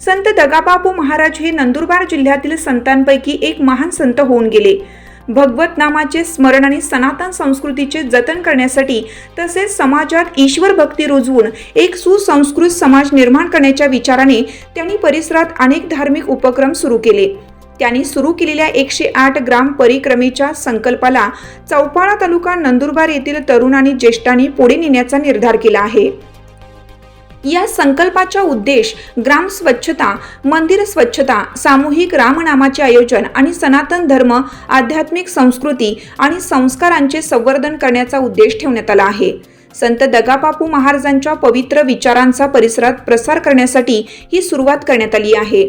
संत दगाबापू महाराज हे नंदुरबार जिल्ह्यातील संतांपैकी एक महान संत होऊन गेले. भगवत नामाचे स्मरण आणि सनातन संस्कृतीचे जतन करण्यासाठी तसेच समाजात ईश्वर भक्ती रुजवून एक सुसंस्कृत समाज निर्माण करण्याच्या विचाराने त्यांनी परिसरात अनेक धार्मिक उपक्रम सुरू केले. त्यांनी सुरू केलेल्या एकशे आठ ग्राम परिक्रमेच्या संकल्पाला चौपाळा तालुका नंदुरबार येथील तरुण आणि ज्येष्ठांनी पुढे नेण्याचा निर्धार केला आहे. या संकल्पाचा उद्देश ग्राम स्वच्छता मंदिर स्वच्छता सामूहिक रामनामाचे आयोजन आणि सनातन धर्म आध्यात्मिक संस्कृती आणि संस्कारांचे संवर्धन करण्याचा उद्देश ठेवण्यात आला आहे. संत दगाबापू महाराजांच्या पवित्र विचारांचा परिसरात प्रसार करण्यासाठी ही सुरुवात करण्यात आली आहे.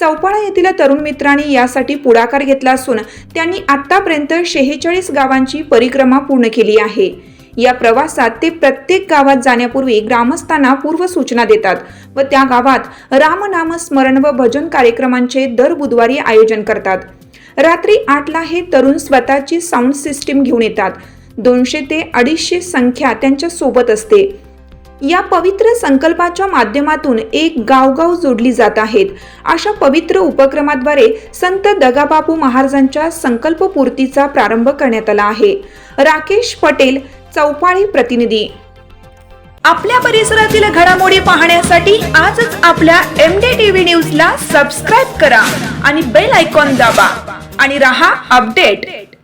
चौपाळा येथील तरुण मित्रांनी यासाठी पुढाकार घेतला असून त्यांनी आतापर्यंत शेहेचाळीस गावांची परिक्रमा पूर्ण केली आहे. या प्रवासात ते प्रत्येक गावात जाण्यापूर्वी ग्रामस्थांना पूर्व सूचना देतात व त्या गावात रामनाम स्मरण व भजन कार्यक्रमांचे दर बुधवारी आयोजन करतात. रात्री आठला हे तरुण स्वतःची साऊंड सिस्टीम घेऊन येतात. दोनशे ते अडीचशे संख्या त्यांच्यासोबत असते. या पवित्र संकल्पाच्या माध्यमातून एक गावगाव जोडली जात आहेत. अशा पवित्र उपक्रमाद्वारे संत दगाबापू महाराजांच्या संकल्पपूर्तीचा प्रारंभ करण्यात आला आहे. राकेश पटेल चौपाळी प्रतिनिधी. आपल्या परिसरातील घडामोडी पाहण्यासाठी आजच आपल्या एम डी टीव्ही न्यूजला सबस्क्राईब करा आणि बेल आयकॉन दाबा आणि रहा अपडेट